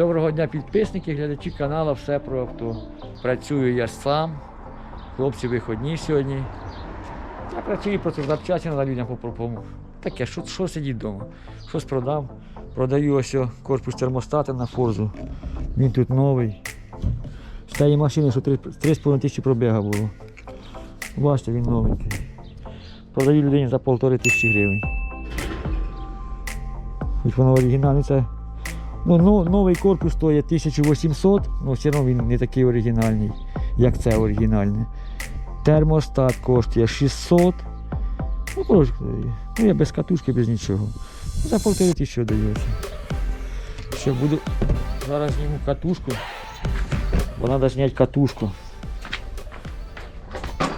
Доброго дня, підписники, глядачі каналу Все про авто. Працюю я сам. Хлопці виходні сьогодні. Я працюю просто запчасті на людям попропому. Таке, що, що сидіть вдома? Щось продав. Продаю ось корпус термостата на форзу. Він тут новий. З тієї машини, що 3,5 тисячі пробіга було. Бачите, він новенький. Продаю людині за полтори тисячі гривень. Хоч воно оригінальне, це Ну, но- новий корпус стоїть 1800, але все одно він не такий оригінальний, як це оригінальне. Термостат коштує 600. Ну, коротше, ну я без катушки, без нічого. За полтори тисячі дається. Ще буду. Зараз зніму катушку. Бо треба зняти катушку.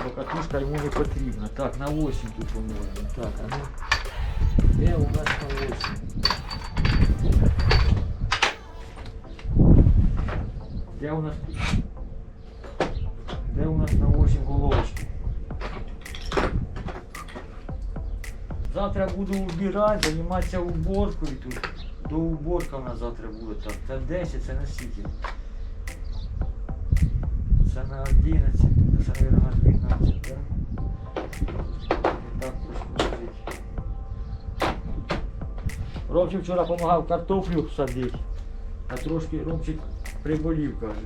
Бо катушка йому не потрібна. Так, на 8 тут по-моєму. Так, а ну. Де у нас на 8? Де у нас Де у нас на 8 головочки? Завтра буду убирати, займатися уборкою тут. До уборка у нас завтра буде. Так, це 10, це на скільки? Це на 11, це, на 12, так? Так. Ромчик вчора допомагав картоплю садити, а трошки Ромчик приболів, каже.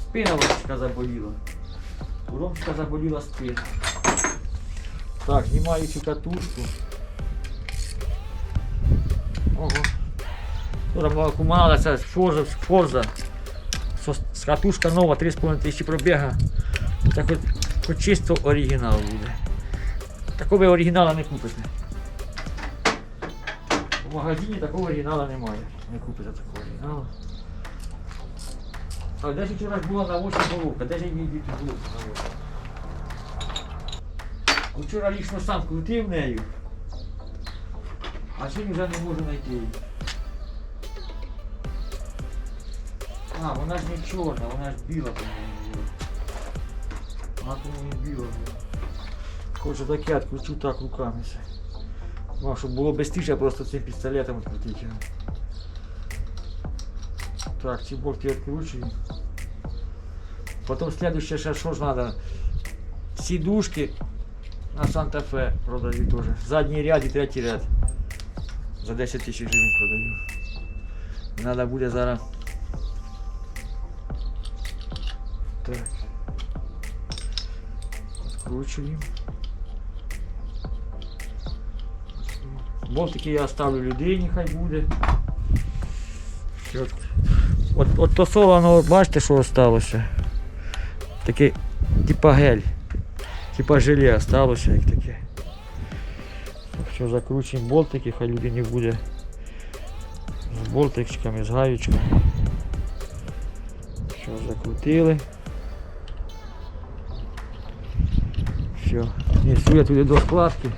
Спина Ромчика заболіла. У Ромчика заболіла спина. Так, знімаю цю катушку. Ого. Тут це Форза, Форза. Катушка нова, 3,5 тисячі пробіга. Так от, хоч чисто оригінал буде. Такого ви оригінала не купите. В магазині такого оригіналу немає. Не купите такого оригіналу. А де ж вчора ж була на 8 головка, де ж її тут було на 8? Вчора лічно сам крутив нею, а сьогодні вже не можу знайти її. А, вона ж не чорна, вона ж біла, по-моєму. Вона по-моєму біла була. Хочу таке відкручу так руками. щоб було я просто цим пістолетом відкрутити. Його. Так, ці болти відкручую. Потім следующее, ще що ж треба? Сідушки на Санта-Фе продаю теж. Задній ряд і третій ряд. За 10 тисяч гривень продаю. Надо буде зараз. Так. Откручуємо. Болтики я оставлю людині, хай буде. От, от, то солоно, бачите, що осталося? Таке, типа гель. Типа желе осталося, як таке. Так що закручуємо болтики, хай людині буде з болтичками, з гаючками. Що закрутили. Все, несу я туди до складки.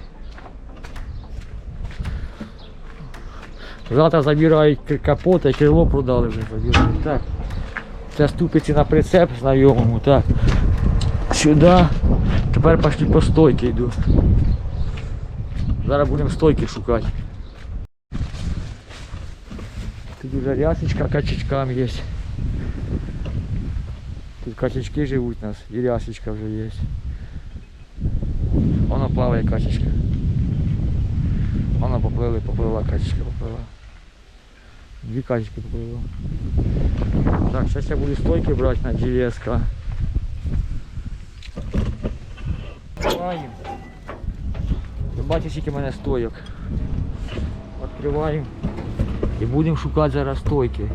Завтра забирають капот, і крило продали вже забирають. Так. Це ступиці на прицеп знайомому. Так. Сюди. Тепер пішли по стойки йду. Зараз будемо стойки шукати. Тут вже рясочка качечкам є. Тут качечки живуть у нас, і рясочка вже є. Воно плаває качечка. Воно поплили, поплила, качечка поплила. Дві качечки поплила. Так, зараз я буду стойки брати на. Відкриваємо. Ви бачите, скільки в мене стойок. Відкриваємо. І будемо шукати зараз стойки.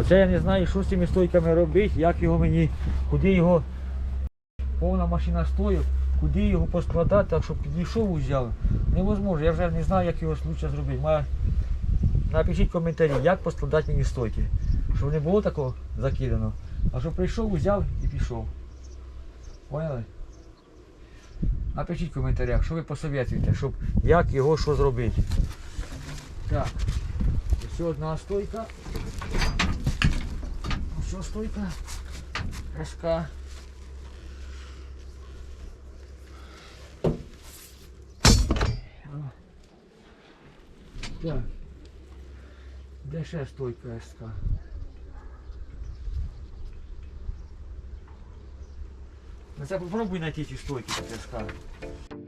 Оце я не знаю, що з цими стойками робити, як його мені, куди його, повна машина стойок, куди його поскладати, так щоб підійшов узяв. Невозможно, я вже не знаю, як його лучше зробити. Напишіть коментарі, як поскладати мені стойки. Щоб не було такого закидано. А щоб прийшов, узяв і пішов. Поняли? Напишіть в коментарях, що ви посоветуєте, щоб як його що зробити. Так. Ще одна стойка. Ще стойка. СК. Так. Де ще стойка СК? Ну це попробуй знайти ці стойки тут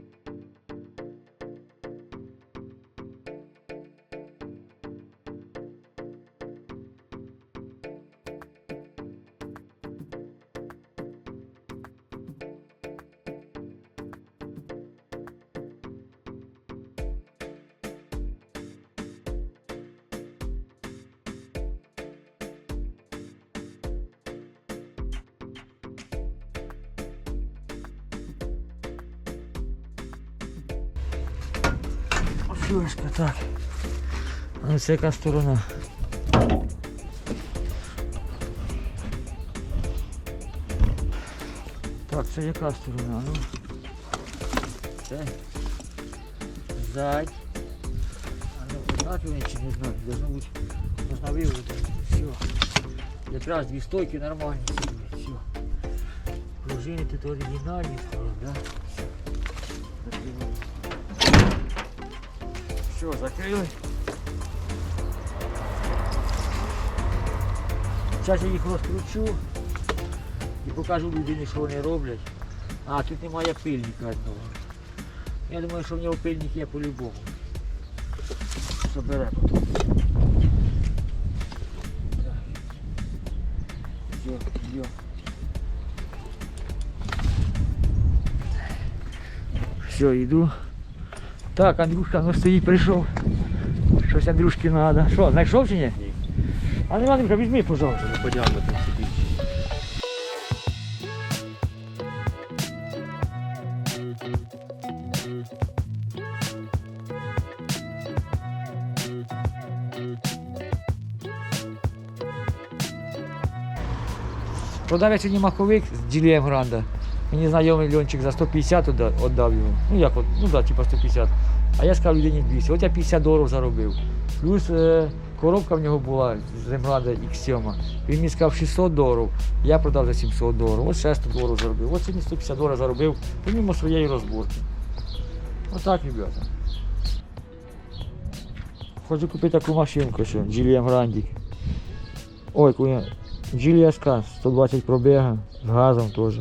СК. Так. А це яка сторона? Так, це яка сторона? Ну. Це. Зад. А ну, знати вони чи не знати, должно бути. Можна виводити. Все. Якраз дві стойки нормальні. Все. Пружини тут оригінальні стоять, да? Все, закрили. Зараз я їх розкручу і покажу людині, що вони роблять. А, тут немає пильника одного. Я думаю, що в нього пильник є по-любому. Собере потім. Так. Все, йду. Так, Андрюшка, ну стоїть, прийшов. Щось Андрюшки треба. Що, знайшов чи ні? Ні. А нема Андрюшка, візьми, пожалуйста. Не по діаметру собі. Продав я сьогодні маховик з GLM Гранда. Мені знайомий Льончик за 150 відда- віддав його. Ну як от, ну да, типа 150. А я сказав людині 200. От я 50 доларів заробив. Плюс е, коробка в нього була з Емгранда X7. Він мені сказав 600 доларів, я продав за 700 доларів. От ще 100 доларів заробив. От сьогодні 150 доларів заробив, помимо своєї розборки. Отак, ребята. Хочу купити таку машинку, що GLM Грандік. Ой. Джілія СК, 120 пробіга, з газом теж.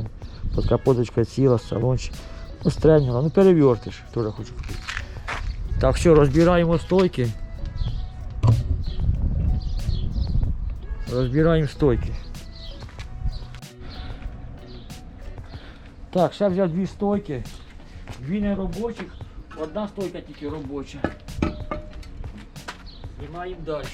Подкапоточка ціла, салончик. Ну, стрельнула, ну перевертиш, теж хочу купити. Так, все, розбираємо стойки. Розбираємо стойки. Так, ще взяв дві стойки. Дві не робочих, одна стойка тільки робоча. Знімаємо далі.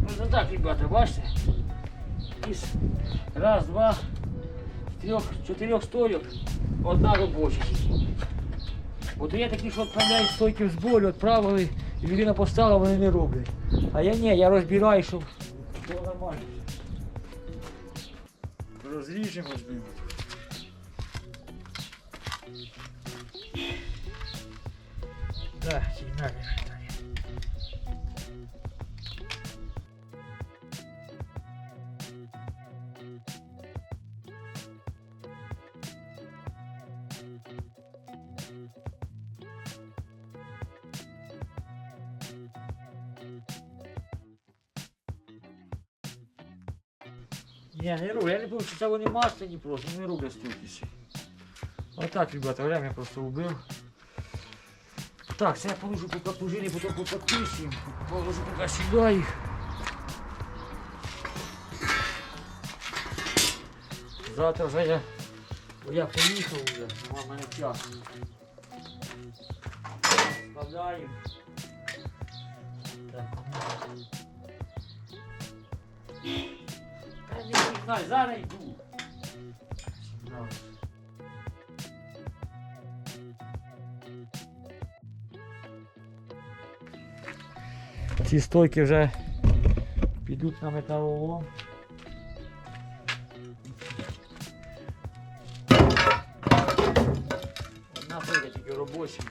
Ну это так, ребята, бачите? Із раз, два, з трьох, чотирьох стойок одна робоча. От є такі, що відправляють стойки в зборі, відправили, і людина поставила, вони не роблять. А я ні, я розбираю, щоб було нормально. Розріжемо з ним. Так, сигнальне Ні, не роблю. Я не помню, чи це вони масляні просто, не роблять стукіси. Отак, ребята, время просто убив. Так, це я положу поки пружини, потім поподписуємо. Положу поки сюди їх. Завтра вже я, бо я поїхав вже, нема в часу. Складаємо. Так. знаю, зараз йду. Ці стойки вже підуть на металолом. Одна вийде тільки робоча.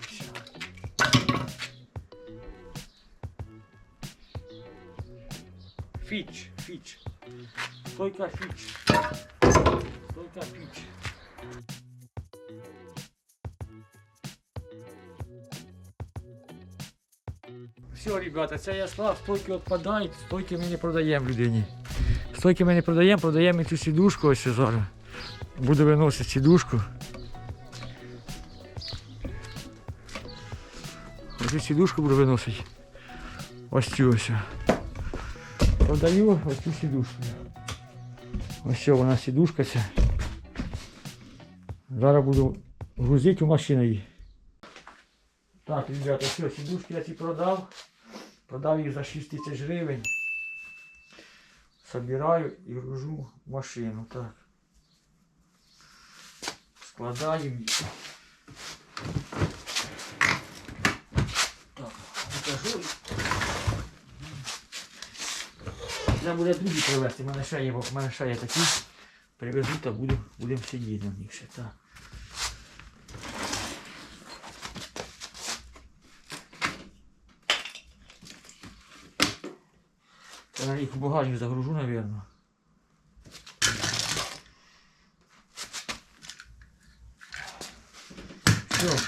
Стойка фіч. Стойка фіч. Все, ребята, це я склав, стойки відпадають, стойки ми не продаємо людині. Стойки ми не продаємо, продаємо цю сідушку ось зараз. Буду виносити сідушку. Оцю сідушку буду виносити. Ось цю ось. Продаю ось цю сідушку. Ось вона сідушка ця. Зараз буду грузити у машину її. Так, ребята, все, сідушки я ці продав. Продав їх за 6 тисяч гривень. Собираю і гружу машину. Так. Складаємо їх. Так, покажу. Треба буде другі привезти. У мене ще є, в мене ще є такі. Привезу та буду, будемо сидіти на них ще. Так. Я їх в багажник загружу, наверное. Все,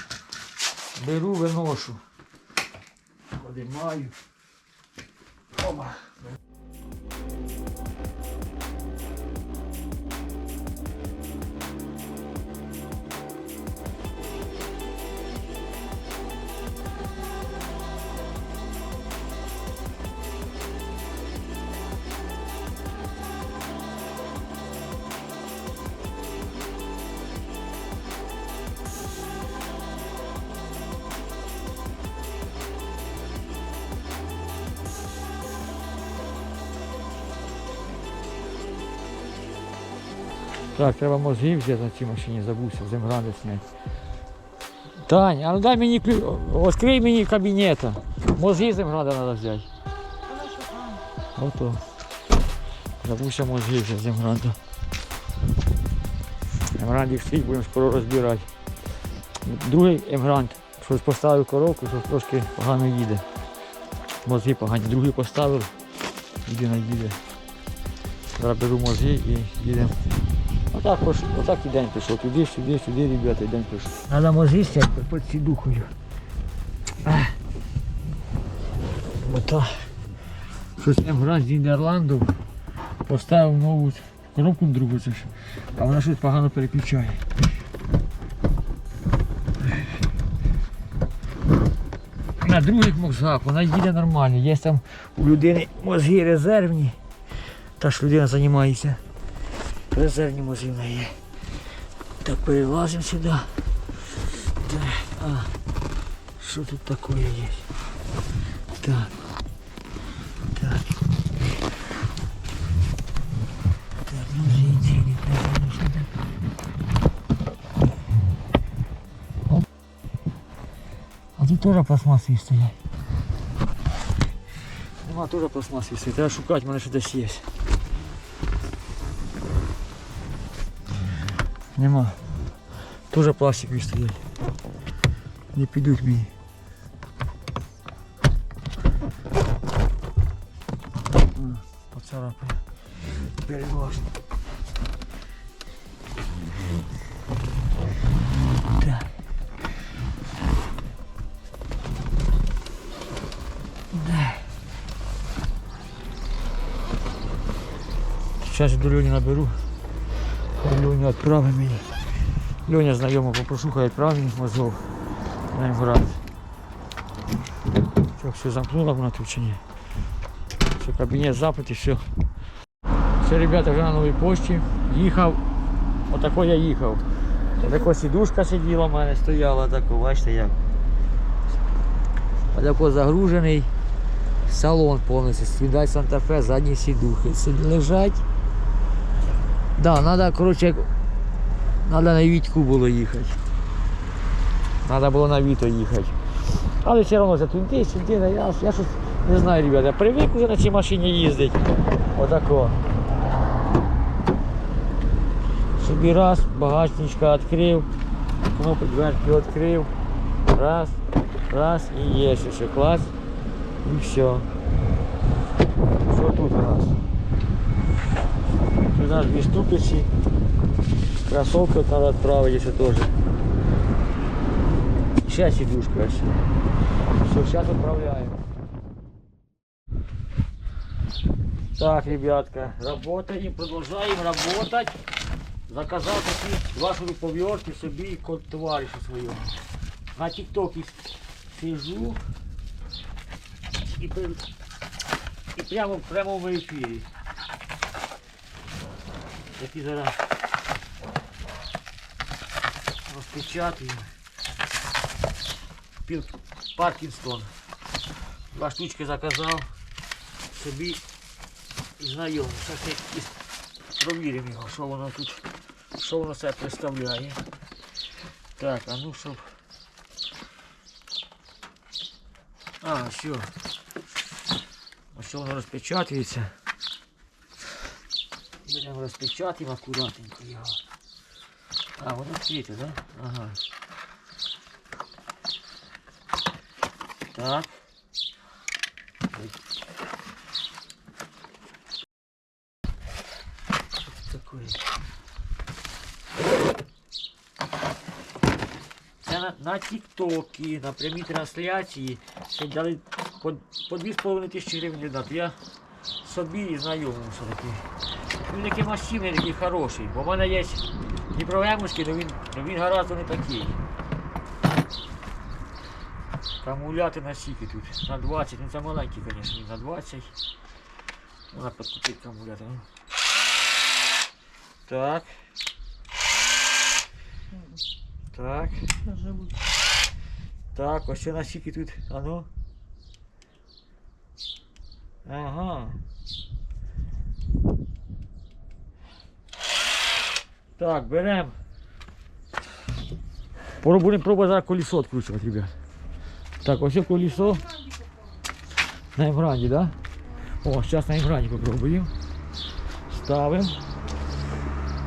беру, виношу. Подимаю. Оба. Так, треба мозги взяти на цій машині, забувся, земгради зняти. Тань, а ну дай мені ключ, відкрий мені кабінета. Мозги земграда треба взяти. Ото. Забувся мозги взяти земграда. Емграндик стоїть, будемо скоро розбирати. Другий емгрант, щось поставив коробку, що трошки погано їде. Мозги погані. Другий поставив, їде їде. Зараз беру мозги і їдемо. Отак. Отак і день пішов. Туди, сюди, сюди, ребята, і день пішов. Треба мозги під сідухою. Ота. Щось Емгран з Нідерландів поставив нову коробку другу, це ж. а вона щось погано переключає. На других мозгах вона їде нормально. Є там у людини мозги резервні. Та ж людина займається. Резервні мозги в неї є. Так, перелазимо сюди. Так, а, що тут таке є? Так. Так. Так, мозги цілі, правильно сюди. Оп. А тут теж пластмасові стоять. Нема теж пластмасові стоять. Треба шукати, в мене ще десь є. Нема. Тоже пластикові стоять. Не підуть мені. А, Поцарапає. Переглажно. Так. Да. Сейчас я до Льони наберу. Льоня відправи мені. Льоня знайомо попрошу, хай відправить мені мозгов. На. Що, все замкнула вона тут чи ні? Все, кабінет запит і все. Все, ребята, вже на новій пошті. Їхав. Отако я їхав. Тако сідушка сиділа в мене, стояла тако, бачите як. Отако загружений. Салон повністю, Santa Fe, задні сідухи. Лежать. Да, надо, короче, надо на Вітьку було їхати. Надо було на Віто їхати. Але все одно за тунти, сюди, я, я щось Не знаю, ребята, привик уже на цій машині їздить. Отако. Собі раз, багажничка відкрив, кнопку дверки відкрив. Раз, раз і є ще клас. І все. Що тут у нас? Нас дві ступиці. Кроссовки надо відправити ще теж. Ще сидушка ось. Все, зараз відправляємо. Так, ребятка, работаем, продолжаем работать. Заказал такі два шуруповерти собі і ко- товаришу свою. На тіктокі сижу при- і прямо, прямо в ефірі. Які зараз розпечатую. Паркінстон. Два штучки заказав собі знайомий. Зараз провіримо його, що воно тут, що воно себе представляє. Так, а ну щоб. А, все. Ось воно розпечатується. Будемо розпечатаємо акуратненько його. А, воно відкрите, да? Ага. Так. Це на, тіктокі, на прямій трансляції, що дали по, по 2,5 тисячі гривень віддати. Я собі і знайомому все таки. Він такий масивний, такий хороший. Бо в мене є Дніпровемський, але він, но він гораздо не такий. Акумулятор на сіки тут. На 20, ну це маленький, звісно, на 20. Можна підкупити акумулятор. ну. Так. Так. Так, ось на сіки тут. А ну. Ага. Так, берем. Пора будемо пробувати зараз колесо відкручувати, ребят. Так, ось колесо. На Емгранді, да? О, зараз на Емгранді попробуємо. Ставимо.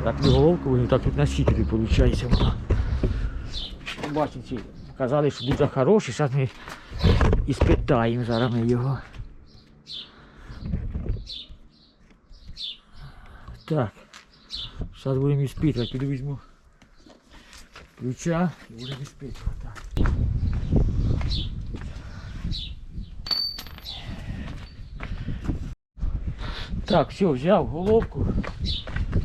Так, і головку, і так тут сіті тут виходить. Бачимо, казали, що дуже хороший, ми і спитаємо зараз ми його. Так. Зараз будемо іспитувати. Піду візьму ключа і будемо іспитувати. Так. Так, все, взяв головку.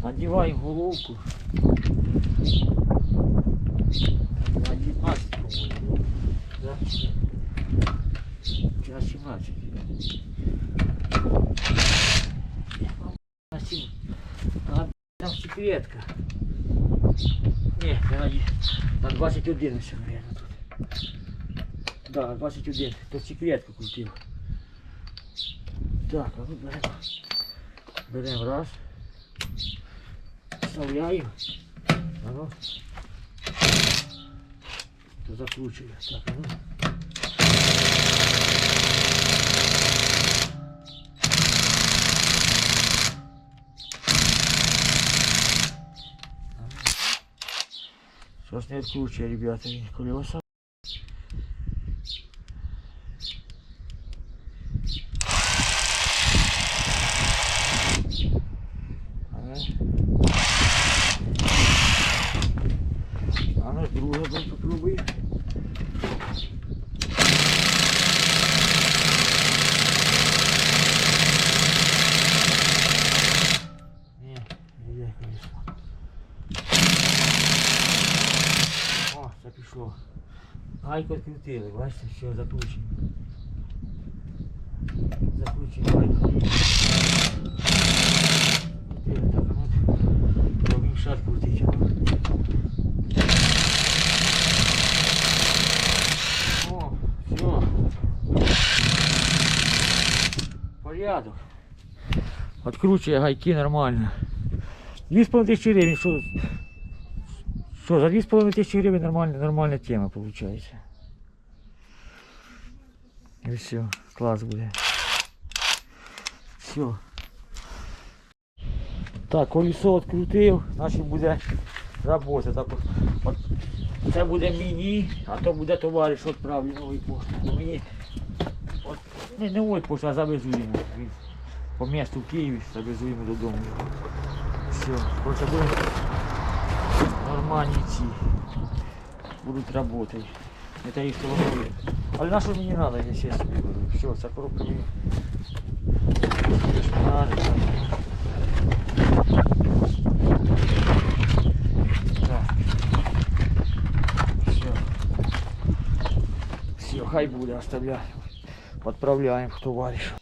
Надіваємо головку. На 19, по-моєму. Да? Чи на 17? там секретка. Ні, це на, на 21 все, наверное, тут. Да, на 21. Тут секретку крутив. Так, а ну беремо. Беремо раз. Вставляємо. А ну. То закручує. Так, а ну. Сейчас не откручивай, ребята, колеса. Ага. А ну, друге попробуй. Ні, не йде колесо. О, це пішло. Гайку відкрутили, бачите, все закручено. Закручено гайку. Так, ну, робимо шар крутить. О, все. Порядок. Откручує гайки нормально. 2,5 тисячі гривень, що Що, за 2,5 тисячі гривень нормальна, нормальна тема виходить. І все, клас буде. Все. Так, колесо відкрутив, значить буде робота. Так, от, це буде мені, а то буде товариш відправлю новий пошти. Мені от, не, ой пошта, а завезу йому. По місту Києві завезу йому додому. Все, короче, буде нормальні ці. Будуть працювати. Не те, що воно є. Але на що мені треба, якщо я собі беру. Все, ця коробка мені. Що не надо. Так. Все. Все, хай буде, оставляємо. Отправляємо в товариш.